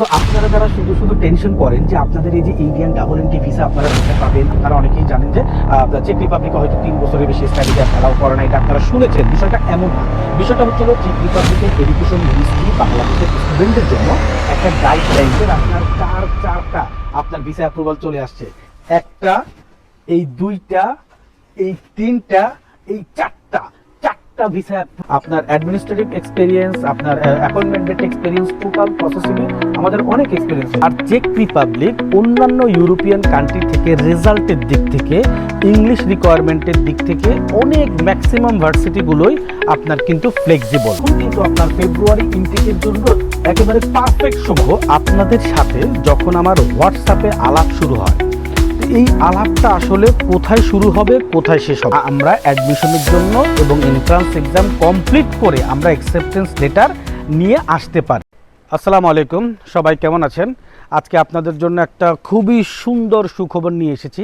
So আপনারা যারা শুধু শুধু টেনশন করেন যে আপনাদের এই যে ইন্ডিয়ান ডাবল এন্ট্রি ভিসা আপনারা দিতে পাবেন, আপনারা অনেকেই জানেন যে চেক রিপাবলিকে হয়তো তিন বছরের বেশি স্টাডি অ্যালাউ করে না এটা আপনারা শুনেছেন। বিষয়টা এমন না। বিষয়টা হচ্ছে চেক রিপাবলিকের এডুকেশন মিনিস্ট্রি বাংলাদেশের স্টুডেন্টদের জন্য একটা গাইডলাইন্সের আপনার চার, চারটা আপনার ভিসা অ্যাপ্রুভাল চলে আসছে। একটা, এই দুইটা, এই তিনটা, এই চারটা চারটা ভিসা আপনার অ্যাডমিনিস্ট্রেটিভ এক্সপিরিয়েন্স আপনার অ্যাপয়েন্টমেন্ট এক্সপিরিয়েন্স টোটাল প্রসেসিং আমাদের অনেক এক্সপিরিয়েন্স আর চেক রিপাবলিক অন্যান্য ইউরোপিয়ান কান্ট্রি থেকে রেজাল্টের দিক থেকে ইংলিশ রিকোয়ারমেন্টের দিক থেকে অনেক ম্যাক্সিমাম ভার্সিটিগুলোই আপনার কিন্তু ফ্লেক্সিবল কিন্তু আপনার ফেব্রুয়ারি ইনটেকের জন্য একেবারে পারফেক্ট সময়। আপনাদের সাথে যখন আমার হোয়াটসঅ্যাপে আলাপ শুরু হয় এই আলাপটা আসলে কোথায় শুরু হবে, কোথায় শেষ হবে? আমরা অ্যাডমিশনের জন্য এবং এন্ট্রান্স এক্সাম কমপ্লিট করে আমরা অ্যাকসেপ্টেন্স লেটার নিয়ে আসতে পারি। আসসালামু আলাইকুম, সবাই কেমন আছেন? আজকে আপনাদের জন্য একটা খুবই সুন্দর সুখবর নিয়ে এসেছি।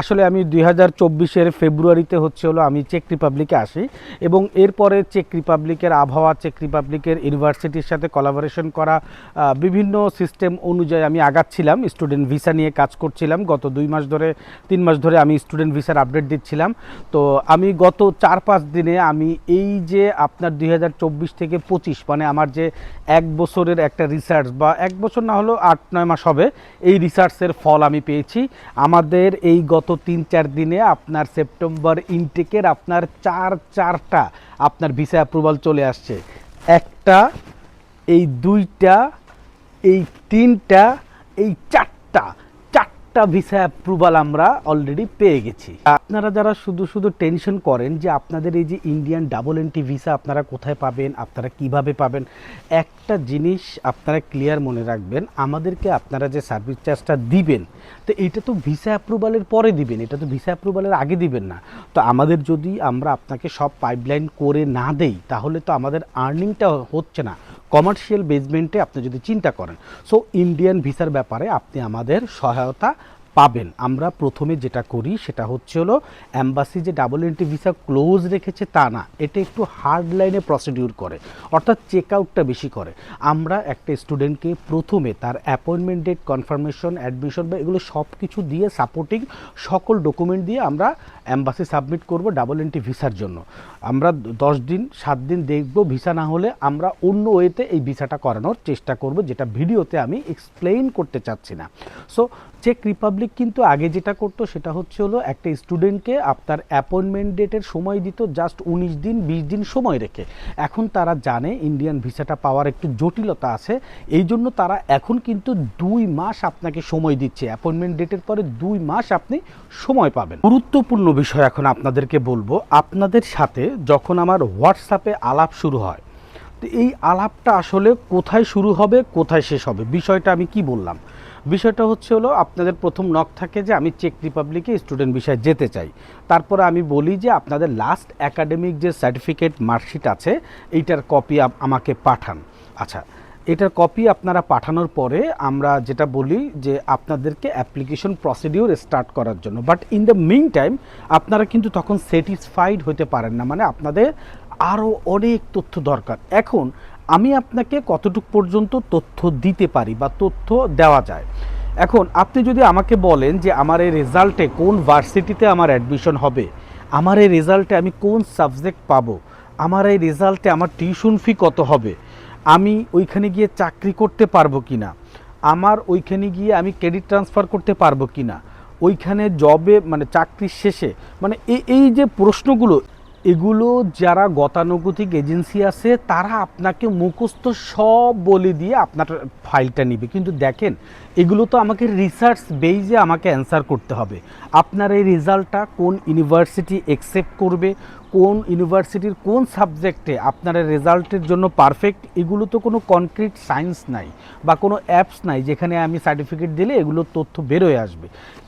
আসলে আমি দুই হাজার চব্বিশের ফেব্রুয়ারিতে হচ্ছে হলো আমি চেক রিপাবলিকে আসি এবং এরপরে চেক রিপাবলিকের আবহাওয়া চেক রিপাবলিকের ইউনিভার্সিটির সাথে কোলাবোরেশন করা বিভিন্ন সিস্টেম অনুযায়ী আমি আগাচ্ছিলাম। স্টুডেন্ট ভিসা নিয়ে কাজ করছিলাম। গত দুই মাস ধরে, তিন মাস ধরে আমি স্টুডেন্ট ভিসার আপডেট দিচ্ছিলাম। তো আমি গত চার পাঁচ দিনে আমি এই যে আপনার দুই হাজার চব্বিশ থেকে পঁচিশ মানে আমার যে এক বছরের একটা রিসার্চ বা এক বছর না হলেও আট, নয় মাস হবে। এই রিসার্চের ফল আমি পেয়েছি। আমাদের এই গত তিন চার দিনে আপনার সেপ্টেম্বর ইনটেকের আপনার চার, চারটা আপনার ভিসা অ্যাপ্রুভাল চলে আসছে। একটা, এই দুইটা, এই তিনটা, এই চারটা চারটা ভিসা অ্যাপ্রুভাল আমরা অলরেডি পেয়ে গেছি। আপনারা যারা শুধু শুধু টেনশন করেন যে আপনাদের এই যে ইন্ডিয়ান ডাবল এন্ট্রি ভিসা আপনারা কোথায় পাবেন, আপনারা কীভাবে পাবেন একটা জিনিস আপনারা ক্লিয়ার মনে রাখবেন, আমাদেরকে আপনারা যে সার্ভিস চার্জটা দিবেন, তো এটা তো ভিসা অ্যাপ্রুভালের পরে দিবেন, এটা তো ভিসা অ্যাপ্রুভালের আগে দিবেন না। তো আমাদের যদি আমরা আপনাকে সব পাইপলাইন করে না দেই, তাহলে তো আমাদের আর্নিংটা হচ্ছে না। কমার্শিয়াল বেসমেন্টে আপনি যদি চিন্তা করেন সো ইন্ডিয়ান ভিসার ব্যাপারে আপনি আমাদের সহায়তা পাবেন। আমরা প্রথমে যেটা করি সেটা হচ্ছে হলো অ্যাম্বাসি যে ডাবল এন্ট্রি ভিসা ক্লোজ রেখেছে তা না, এটা একটু হার্ড লাইনে প্রসিডিউর করে, অর্থাৎ চেক আউটটা বেশি করে। আমরা একটা স্টুডেন্টকে প্রথমে তার অ্যাপয়েন্টমেন্ট ডেট কনফার্মেশন অ্যাডমিশন বা এগুলো সব কিছু দিয়ে সাপোর্টিং সকল ডকুমেন্ট দিয়ে আমরা অ্যাম্বাসি সাবমিট করব ডাবল এন্ট্রি ভিসার জন্য। আমরা দশ দিন, সাত দিন দেখব, ভিসা না হলে আমরা অন্য ওয়েতে এই ভিসাটা করানোর চেষ্টা করব, যেটা ভিডিওতে আমি এক্সপ্লেইন করতে চাচ্ছি না। সো চেক রিপাবলিক কিন্তু আগে যেটা করতো, সেটা হচ্ছে হলো একটা স্টুডেন্টকে আপনার অ্যাপয়েন্টমেন্ট ডেটের সময় দিত জাস্ট উনিশ দিন, বিশ দিন সময় রেখে। এখন তারা জানে ইন্ডিয়ান ভিসাটা পাওয়ার একটু জটিলতা আছে, এই জন্য তারা এখন কিন্তু দুই মাস আপনাকে সময় দিচ্ছে। অ্যাপয়েন্টমেন্ট ডেটের পরে দুই মাস আপনি সময় পাবেন। গুরুত্বপূর্ণ বিষয় এখন আপনাদেরকে বলব, আপনাদের সাথে যখন আমার হোয়াটসঅ্যাপে আলাপ শুরু হয়। তো এই আলাপটা আসলে কোথায় শুরু হবে, কোথায় শেষ হবে? বিষয়টা আমি কি বললাম? বিষয়টা হচ্ছে হলো, আপনাদের প্রথম নখ থাকে যে আমি চেক রিপাবলিকে স্টুডেন্ট বিষয়ে যেতে চাই। তারপরে আমি বলি যে আপনাদের লাস্ট একাডেমিক যে সার্টিফিকেট মার্কশিট আছে, এইটার কপি আমাকে পাঠান। আচ্ছা এটার কপি আপনারা পাঠানোর পরে আমরা যেটা বলি যে আপনাদেরকে অ্যাপ্লিকেশন প্রসিডিওর স্টার্ট করার জন্য। But in the meantime আপনারা কিন্তু তখন স্যাটিসফাইড হতে পারেন না। মানে আপনাদের আরও অনেক তথ্য দরকার। এখন আমি আপনাকে কতটুক পর্যন্ত তথ্য দিতে পারি বা তথ্য দেওয়া যায়? এখন আপনি যদি আমাকে বলেন যে আমার এই রেজাল্টে কোন ভার্সিটিতে আমার অ্যাডমিশন হবে, আমার এই রেজাল্টে আমি কোন সাবজেক্ট পাবো, আমার এই রেজাল্টে আমার টিউশন ফি কত হবে আমি ওইখানে গিয়ে চাকরি করতে পারব কি না আমার ওইখানে গিয়ে আমি ক্রেডিট ট্রান্সফার করতে পারব কি না ওইখানে জবে মানে চাকরির শেষে মানে এই এই যে প্রশ্নগুলো, এগুলো যারা গতানুগতিক এজেন্সি আছে, তারা আপনাকে মুখস্থ সব বলে দিয়ে আপনার ফাইলটা নিবে। কিন্তু দেখেন এগুলো তো আমাকে রিসার্চ বেইজে আমাকে অ্যান্সার করতে হবে। আপনার এই রেজাল্টটা কোন ইউনিভার্সিটি অ্যাকসেপ্ট করবে, কোন ইউনিভার্সিটির কোন সাবজেক্টে আপনার রেজাল্টের জন্য পারফেক্ট এগুলো তো কোনো কনক্রিট সায়েন্স নাই বা কোনো অ্যাপস নাই যেখানে আমি সার্টিফিকেট দিলে এগুলো তথ্য বেরোয় আসবে।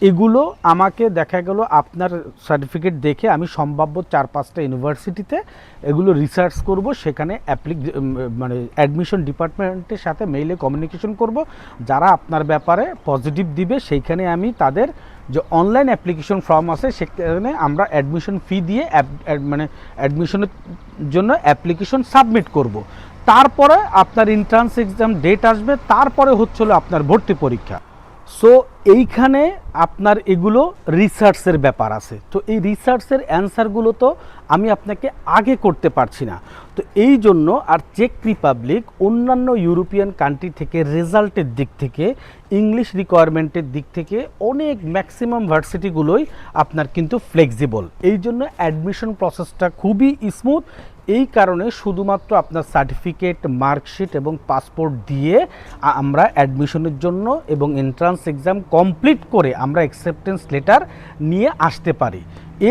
এগুলো আমাকে দেখা গেল আপনার সার্টিফিকেট দেখে আমি সম্ভাব্য চার পাঁচটা ইউনিভার্সিটিতে এগুলো রিসার্চ করব, সেখানে অ্যাপ্লিক মানে অ্যাডমিশন ডিপার্টমেন্টের সাথে মেইলে কমিউনিকেশন করব, যারা আপনার ব্যাপারে পজিটিভ দিবে, সেইখানে আমি তাদের যে অনলাইন অ্যাপ্লিকেশন ফর্ম আছে, সেখানে আমরা অ্যাডমিশন ফি দিয়ে মানে অ্যাডমিশনের জন্য অ্যাপ্লিকেশন সাবমিট করব। তারপরে আপনার এন্ট্রান্স এক্সাম ডেট আসবে, তারপরে হচ্ছিল আপনার ভর্তি পরীক্ষা। সো এইখানে আপনার এগুলো রিসার্চের ব্যাপার আছে। তো এই রিসার্চের অ্যান্সারগুলো তো আমি আপনাকে আগে করতে পারছি না। তো এই জন্য আর চেক রিপাবলিক অন্যান্য ইউরোপিয়ান কান্ট্রি থেকে রেজাল্টের দিক থেকে ইংলিশ রিকোয়ারমেন্টের দিক থেকে অনেক ম্যাক্সিমাম ভার্সিটিগুলোই আপনার কিন্তু ফ্লেক্সিবল এই জন্য অ্যাডমিশন প্রসেসটা খুবই স্মুথ এই কারণে শুধুমাত্র আপনার সার্টিফিকেট মার্কশিট এবং পাসপোর্ট দিয়ে আমরা অ্যাডমিশনের জন্য এবং এন্ট্রান্স এক্সাম কমপ্লিট করে আমরা অ্যাকসেপ্টেন্স লেটার নিয়ে আসতে পারি।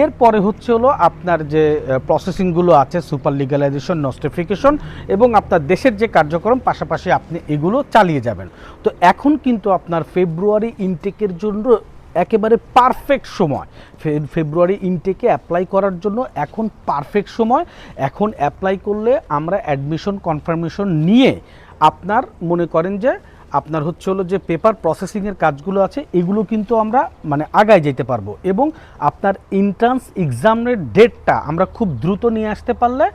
এরপরে হচ্ছে হলো আপনার যে প্রসেসিংগুলো আছে সুপার লিগালাইজেশন নস্টিফিকেশন এবং আপনার দেশের যে কার্যক্রম, পাশাপাশি আপনি এগুলো চালিয়ে যাবেন। তো এখন কিন্তু আপনার ফেব্রুয়ারি ইনটেকের জন্য একেবারে পারফেক্ট সময়। ফেব্রুয়ারি ইনটেকে অ্যাপ্লাই করার জন্য এখন পারফেক্ট সময়। এখন অ্যাপ্লাই করলে আমরা অ্যাডমিশন কনফার্মেশন নিয়ে আপনার মনে করেন যে আপনার হচ্ছে হলো যে পেপার প্রসেসিংয়ের কাজগুলো আছে, এগুলো কিন্তু আমরা মানে আগায় যেতে পারব। এবং আপনার এন্ট্রান্স এক্সামের ডেটটা আমরা খুব দ্রুত নিয়ে আসতে পারলে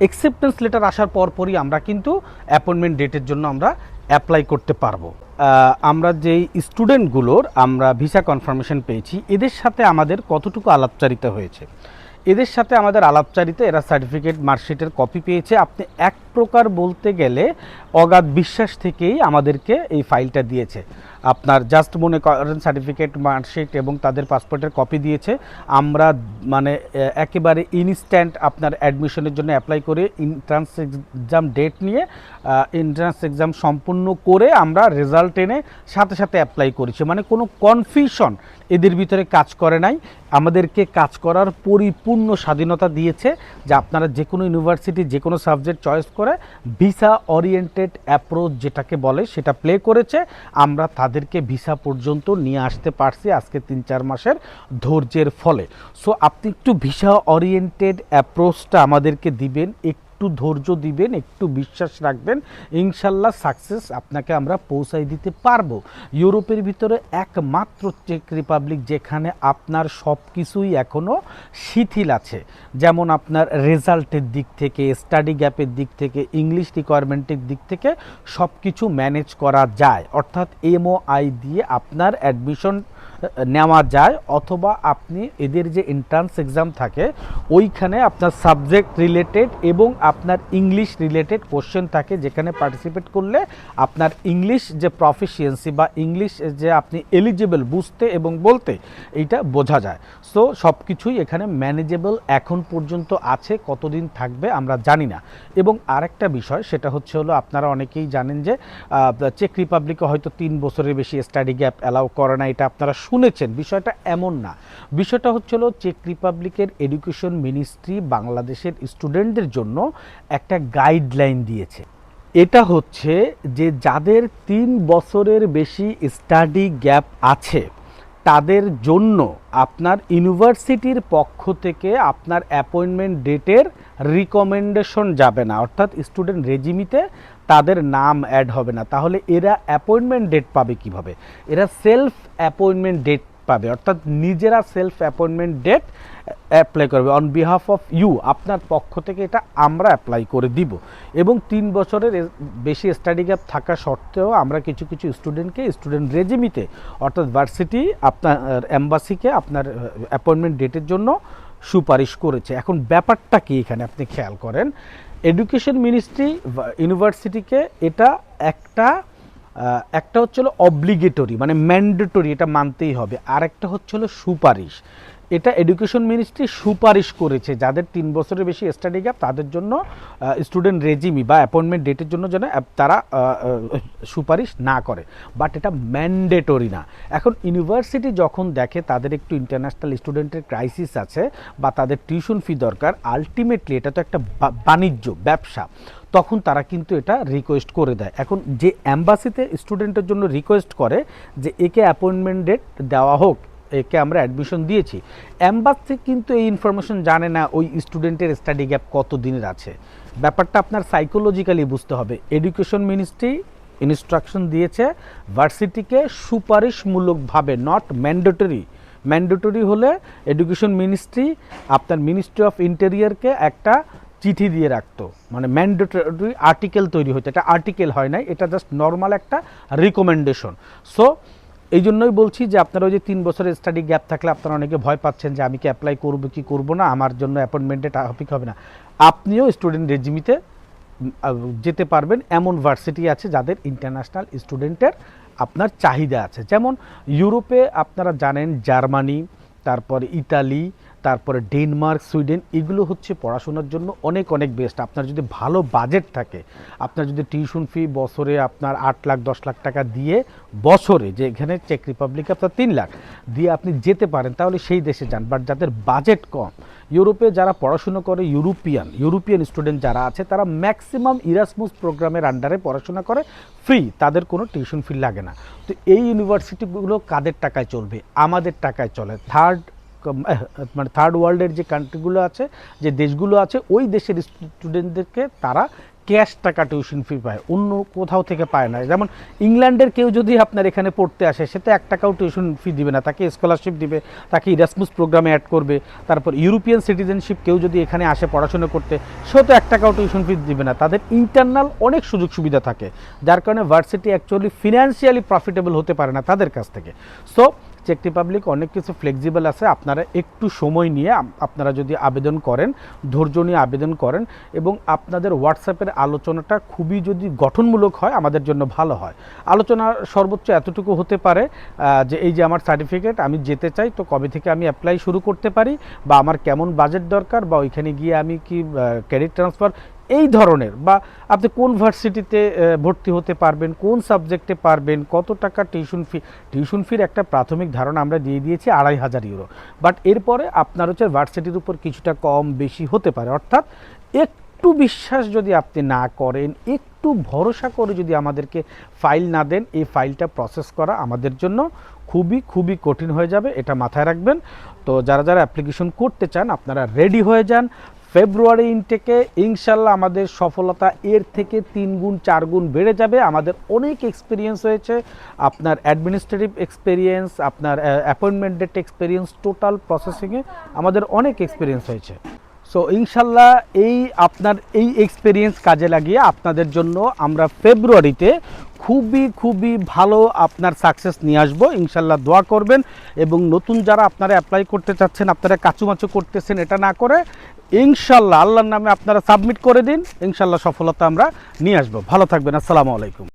অ্যাকসেপ্টেন্স লেটার আসার পরপরই আমরা কিন্তু অ্যাপয়েন্টমেন্ট ডেটের জন্য আমরা অ্যাপ্লাই করতে পারব। আমরা যেই স্টুডেন্টগুলোর আমরা ভিসা কনফার্মেশন পেয়েছি, এদের সাথে আমাদের কতটুকু আলাপচারিতা হয়েছে? এদের সাথে আমাদের আলাপচারিতা এরা সার্টিফিকেট মার্কশিটের কপি পেয়েছে। আপনি এক প্রকার বলতে গেলে অগাধ বিশ্বাস থেকেই আমাদেরকে এই ফাইলটা দিয়েছে। আপনার জাস্ট মনে করেন সার্টিফিকেট মার্কশিট এবং তাদের পাসপোর্টের কপি দিয়েছে। আমরা মানে একেবারে ইনস্ট্যান্ট আপনার অ্যাডমিশনের জন্য অ্যাপ্লাই করে এন্ট্রান্স এক্সাম ডেট নিয়ে এন্ট্রান্স এক্সাম সম্পূর্ণ করে আমরা রেজাল্ট এনে সাথে সাথে অ্যাপ্লাই করেছি। মানে কোনো কনফিউশন এদের ভিতরে কাজ করে নাই। আমাদেরকে কাজ করার পরিপূর্ণ স্বাধীনতা দিয়েছে যে আপনারা যে কোনো ইউনিভার্সিটি যে কোনো সাবজেক্ট চয়েস করে ভিসা ওরিয়েন্টেড অ্যাপ্রোচ যেটাকে বলে সেটা প্লে করেছে। আমরা তাদেরকে ভিসা পর্যন্ত নিয়ে আসতে পারছি আজকে তিন চার মাসের ধৈর্যের ফলে। সো আপনি একটু ভিসা ওরিয়েন্টেড অ্যাপ্রোচটা আমাদেরকে দিবেন একটু ধৈর্য দিবেন, একটু বিশ্বাস রাখবেন, ইনশাল্লাহ সাকসেস আপনাকে আমরা পৌঁছাই দিতে পারব। ইউরোপের ভিতরে একমাত্র চেক রিপাবলিক যেখানে আপনার সব কিছুই এখনও শিথিল আছে। যেমন আপনার রেজাল্টের দিক থেকে স্টাডি গ্যাপের দিক থেকে ইংলিশ রিকোয়ারমেন্টের দিক থেকে সব কিছু ম্যানেজ করা যায়। অর্থাৎ এমওআই দিয়ে আপনার অ্যাডমিশন নেওয়া যায়, অথবা আপনি এদের যে এন্ট্রান্স এক্সাম থাকে, ওইখানে আপনার সাবজেক্ট রিলেটেড এবং আপনার ইংলিশ রিলেটেড কোশ্চেন থাকে, যেখানে পার্টিসিপেট করলে আপনার ইংলিশ যে প্রফিসিয়েন্সি বা ইংলিশ যে আপনি এলিজিবল বুঝতে এবং বলতে, এইটা বোঝা যায়। সো সব কিছুই এখানে ম্যানেজেবল এখন পর্যন্ত আছে, কতদিন থাকবে আমরা জানি না। এবং আরেকটা বিষয়, সেটা হচ্ছে হলো আপনারা অনেকেই জানেন যে চেক রিপাবলিকে হয়তো তিন বছরের বেশি স্টাডি গ্যাপ অ্যালাউ করে না, এটা আপনারা শুনেছেন, বিষয়টা এমন না। বিষয়টা হচ্ছে হলো চেক রিপাবলিকের এডুকেশন মিনিস্ট্রি বাংলাদেশের স্টুডেন্টদের জন্য একটা গাইডলাইন দিয়েছে। এটা হচ্ছে যে যাদের তিন বছরের বেশি স্টাডি গ্যাপ আছে তাদের জন্য আপনার ইউনিভার্সিটির পক্ষ থেকে আপনার অ্যাপয়েন্টমেন্ট ডেটের রিকমেন্ডেশন যাবে না। অর্থাৎ স্টুডেন্ট রেজিমিতে তাদের নাম অ্যাড হবে না। তাহলে এরা অ্যাপয়েন্টমেন্ট ডেট পাবে কীভাবে? এরা সেলফ অ্যাপয়েন্টমেন্ট ডেট পাবে। অর্থাৎ নিজেরা সেলফ অ্যাপয়েন্টমেন্ট ডেট অ্যাপ্লাই করবে। অন বিহাফ অফ ইউ আপনার পক্ষ থেকে এটা আমরা অ্যাপ্লাই করে দিব। এবং তিন বছরের বেশি স্টাডি গ্যাপ থাকা সত্ত্বেও আমরা কিছু কিছু স্টুডেন্টকে স্টুডেন্ট রেজিমিতে অর্থাৎ ভার্সিটি আপনার অ্যাম্বাসিকে আপনার অ্যাপয়েন্টমেন্ট ডেটের জন্য সুপারিশ করেছে। এখন ব্যাপারটা কি এখানে আপনি খেয়াল করেন? এডুকেশন মিনিস্ট্রি ইউনিভার্সিটিকে এটা একটা একটা হচ্ছে হলো অব্লিগেটরি মানে ম্যান্ডেটরি এটা মানতেই হবে। আর একটা হচ্ছে হলো সুপারিশ। এটা এডুকেশন মিনিস্ট্রি সুপারিশ করেছে। যাদের তিন বছরের বেশি স্টাডি গ্যাপ, তাদের জন্য স্টুডেন্ট রেজিমি বা অ্যাপয়েন্টমেন্ট ডেটের জন্য যেন তারা সুপারিশ না করে। বাট এটা ম্যান্ডেটরি না। এখন ইউনিভার্সিটি যখন দেখে তাদের একটু ইন্টারন্যাশনাল স্টুডেন্টের ক্রাইসিস আছে বা তাদের টিউশন ফি দরকার, আলটিমেটলি এটা তো একটা বাণিজ্য, ব্যবসা। তখন তারা কিন্তু এটা রিকোয়েস্ট করে দেয়। এখন যে অ্যাম্বাসিতে স্টুডেন্টের জন্য রিকোয়েস্ট করে যে, একে অ্যাপয়েন্টমেন্ট ডেট দেওয়া হোক একে আমরা অ্যাডমিশন দিয়েছি। অ্যাম্বাসি কিন্তু এই ইনফরমেশন জানে না ওই স্টুডেন্টের স্টাডি গ্যাপ কত দিনের আছে। ব্যাপারটা আপনার সাইকোলজিক্যালি বুঝতে হবে। এডুকেশন মিনিস্ট্রি ইনস্ট্রাকশন দিয়েছে ভার্সিটিকে সুপারিশমূলকভাবে নট ম্যান্ডেটরি ম্যান্ডেটরি হলে এডুকেশন মিনিস্ট্রি আপনার মিনিস্ট্রি অফ ইন্টেরিয়ারকে একটা চিঠি দিয়ে রাখতো। মানে ম্যান্ডেটরি আর্টিকেল তৈরি হতো। এটা আর্টিকেল হয় নাই, এটা জাস্ট নর্মাল একটা রিকমেন্ডেশন সো এই জন্যই বলছি যে আপনারা ওই যে তিন বছরের স্টাডি গ্যাপ থাকলে আপনারা অনেকে ভয় পাচ্ছেন যে আমি কি অ্যাপ্লাই করব, কি করব না, আমার জন্য অ্যাপয়েন্টমেন্টে টপিক হবে না। আপনিও স্টুডেন্ট রেজিমিতে যেতে পারবেন এমন ভার্সিটি আছে যাদের ইন্টারন্যাশনাল স্টুডেন্টের আপনার চাহিদা আছে। যেমন ইউরোপে আপনারা জানেন জার্মানি, তারপর ইতালি তারপরে ডেনমার্ক, সুইডেন, এগুলো হচ্ছে পড়াশোনার জন্য অনেক অনেক বেস্ট আপনার যদি ভালো বাজেট থাকে, আপনার যদি টিউশন ফি বছরে আপনার আট লাখ, দশ লাখ টাকা দিয়ে বছরে, যে এখানে চেক রিপাবলিকে আপনার তিন লাখ, দিয়ে আপনি যেতে পারেন, তাহলে সেই দেশে যান। বাট যাদের বাজেট কম, ইউরোপে যারা পড়াশুনো করে, ইউরোপিয়ান ইউরোপিয়ান স্টুডেন্ট যারা আছে, তারা ম্যাক্সিমাম ইরাসমুস প্রোগ্রামের আন্ডারে পড়াশোনা করে ফ্রি তাদের কোনো টিউশন ফি লাগে না। তো এই ইউনিভার্সিটিগুলো কাদের টাকায় চলবে? আমাদের টাকায় চলে। থার্ড মানে থার্ড ওয়ার্ল্ডের যে কান্ট্রিগুলো আছে, যে দেশগুলো আছে, ওই দেশের স্টুডেন্টদেরকে তারা ক্যাশ টাকা টিউশন ফি পায়, অন্য কোথাও থেকে পায় না। যেমন ইংল্যান্ডের কেউ যদি আপনার এখানে পড়তে আসে, সে তো এক টাকাও টিউশন ফি দিবে না, তাকে স্কলারশিপ দিবে, তাকে ইরাসমুস প্রোগ্রামে অ্যাড করবে, তারপর ইউরোপিয়ান সিটিজেনশিপ কেউ যদি এখানে আসে পড়াশোনা করতে সেও তো এক টাকাও টিউশন ফি দিবে না। তাদের ইন্টারনাল অনেক সুযোগ সুবিধা থাকে, যার কারণে ভার্সিটি অ্যাকচুয়ালি ফিনান্সিয়ালি প্রফিটেবল হতে পারে না তাদের কাছ থেকে। সো চেক রিপাবলিক অনেক কিছু ফ্লেক্সিবল আছে। আপনারা একটু সময় নিয়ে আপনারা যদি আবেদন করেন, ধৈর্য নিয়ে আবেদন করেন এবং আপনাদের হোয়াটসঅ্যাপের আলোচনাটা খুবই যদি গঠনমূলক হয়, আমাদের জন্য ভালো হয়। আলোচনা সর্বোচ্চ এতটুকু হতে পারে যে এই যে আমার সার্টিফিকেট আমি যেতে চাই, তো কবে থেকে আমি অ্যাপ্লাই শুরু করতে পারি বা আমার কেমন বাজেট দরকার বা ওইখানে গিয়ে আমি কি ক্রেডিট ট্রান্সফার এই ধরনের বা আপনি কোন ভার্সিটিতে ভর্তি হতে পারবেন, কোন সাবজেক্টে পারবেন, কত টাকা টিউশন ফি, টিউশন ফির একটা প্রাথমিক ধারণা আমরা দিয়ে দিয়েছি আড়াই হাজার ইউরো। বাট এরপরে আপনার হচ্ছে ভার্সিটির উপর কিছুটা কম বেশি হতে পারে। অর্থাৎ একটু বিশ্বাস যদি আপনি না করেন, একটু ভরসা করে যদি আমাদেরকে ফাইল না দেন, এই ফাইলটা প্রসেস করা আমাদের জন্য খুবই খুবই কঠিন হয়ে যাবে, এটা মাথায় রাখবেন। তো যারা যারা অ্যাপ্লিকেশন করতে চান, আপনারা রেডি হয়ে যান ফেব্রুয়ারি ইনটেকে ইনশাল্লাহ আমাদের সফলতা এর থেকে তিন গুণ, চার গুণ বেড়ে যাবে। আমাদের অনেক এক্সপিরিয়েন্স হয়েছে। আপনার অ্যাডমিনিস্ট্রেটিভ এক্সপিরিয়েন্স আপনার অ্যাপয়েন্টমেন্ট ডেট এক্সপিরিয়েন্স টোটাল প্রসেসিংয়ে আমাদের অনেক এক্সপিরিয়েন্স হয়েছে। সো ইনশাল্লাহ এই আপনার এই এক্সপিরিয়েন্স কাজে লাগিয়ে আপনাদের জন্য আমরা ফেব্রুয়ারিতে খুবই খুবই ভালো আপনার সাকসেস নিয়ে আসব। ইনশাল্লাহ দোয়া করবেন এবং নতুন যারা আপনারা অ্যাপ্লাই করতে চাচ্ছেন, আপনারা কাচুমাচু করতেছেন, এটা না করে ইনশাল্লাহ আল্লাহর নামে আপনারা সাবমিট করে দিন। ইনশাল্লাহ সফলতা আমরা নিয়ে আসব। ভালো থাকবেন। আসসালামু আলাইকুম।